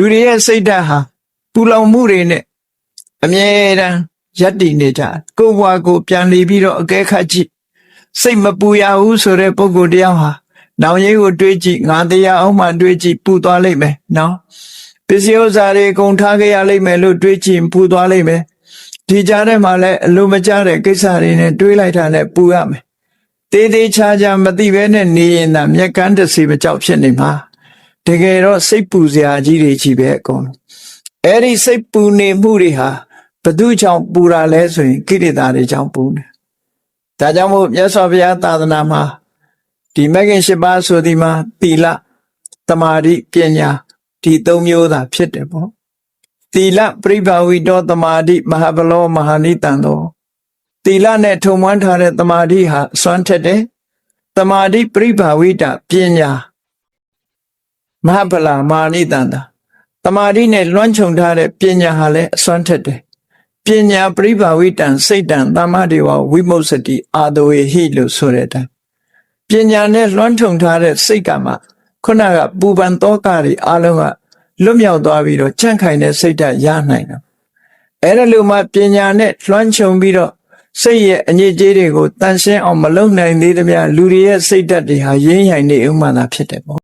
လူတွေရဲ့စိတ်ဓာတ်ဟာပူလောင်မှုတွေနဲ့အမြဲတမ်းရပ်တည်နေကြတယ်ကိုယ့်ဘဝကိုပြန်လည်ပြီးတော့အကဲခတ်ကြည့်စိတ်မပူရဘူးဆိုတဲ့ပုဂ္ဂိုလ်တစ်ယောက်ဟာနောင်ရေးကိုတွေးကြည့်ငါတရားအောင်မှတွေးကြည့်ပူသွားလိမ့်မယ်နော်ပစ္စည်းဥစ္စာတွေကုန်ထားခဲ့ရလိမ့်မယ်လို့တွေးကြည့်ပူသွားလိမ့်မယ်ဒီကြားထဲမှာလည်းအလိုမကျတဲ့ကိစ္စတွေနဲ့တွေးလိုက်တာနဲ့ပူရမယ်တေးသေးချာချာမသိဘဲနဲ့နေရင်သာမျက်ကန်းတစ်စီမကြောက်ဖြစ်နေမှာ တကယ်တော့စိတ်ပူစရာကြီးတွေကြီးပဲအကုန်လုံးအဲ့ဒီစိတ်ပူနေမှုတွေဟာဘသူကြောင့်ပူတာလဲဆိုရင်ကိရိတာတွေကြောင့်ပူတယ်ဒါကြောင့်မို့မြတ်စွာဘုရားသာသနာမှာဒီမဂ္ဂင်၈ပါးဆိုဒီမှာသီလတမာတိပညာဒီသုံးမျိုးသာဖြစ်တယ်ပေါ့သီလပရိဘာဝိတောတမာတိမဟာဘလောမဟာနိတံသောသီလနဲ့ထုံမွမ်းထားတဲ့တမာတိဟာအစွမ်းထက်တယ်တမာတိပရိဘာဝိတပညာ မဟာဗလာမာနိတံတာတမာတိနဲ့လွှမ်းခြုံထားတဲ့ပညာဟာလည်းအစွမ်းထက်တယ်ပညာပရိဘာဝိတံစိတ်တံသမ္မာဒေဝဝိမုစတိအာတဝေဟိလို့ဆိုတဲ့အတိုင်းပညာနဲ့လွှမ်းခြုံထားတဲ့စိတ်ကမှခုနကပူပန်တောကတွေအလုံးကလွတ်မြောက်သွားပြီးတော့ကြန့်ခိုင်တဲ့စိတ်ဓာတ်ရနိုင်တယ်အဲ့ဒါလို့မှပညာနဲ့လွှမ်းခြုံပြီးတော့စိတ်ရဲ့အညစ်အကြေးတွေကိုတန်ရှင်းအောင်မလုပ်နိုင်သေးသမျှလူတွေရဲ့စိတ်ဓာတ်တွေဟာရင်းရိုင်နေဥမှန်သာဖြစ်တယ်ပေါ့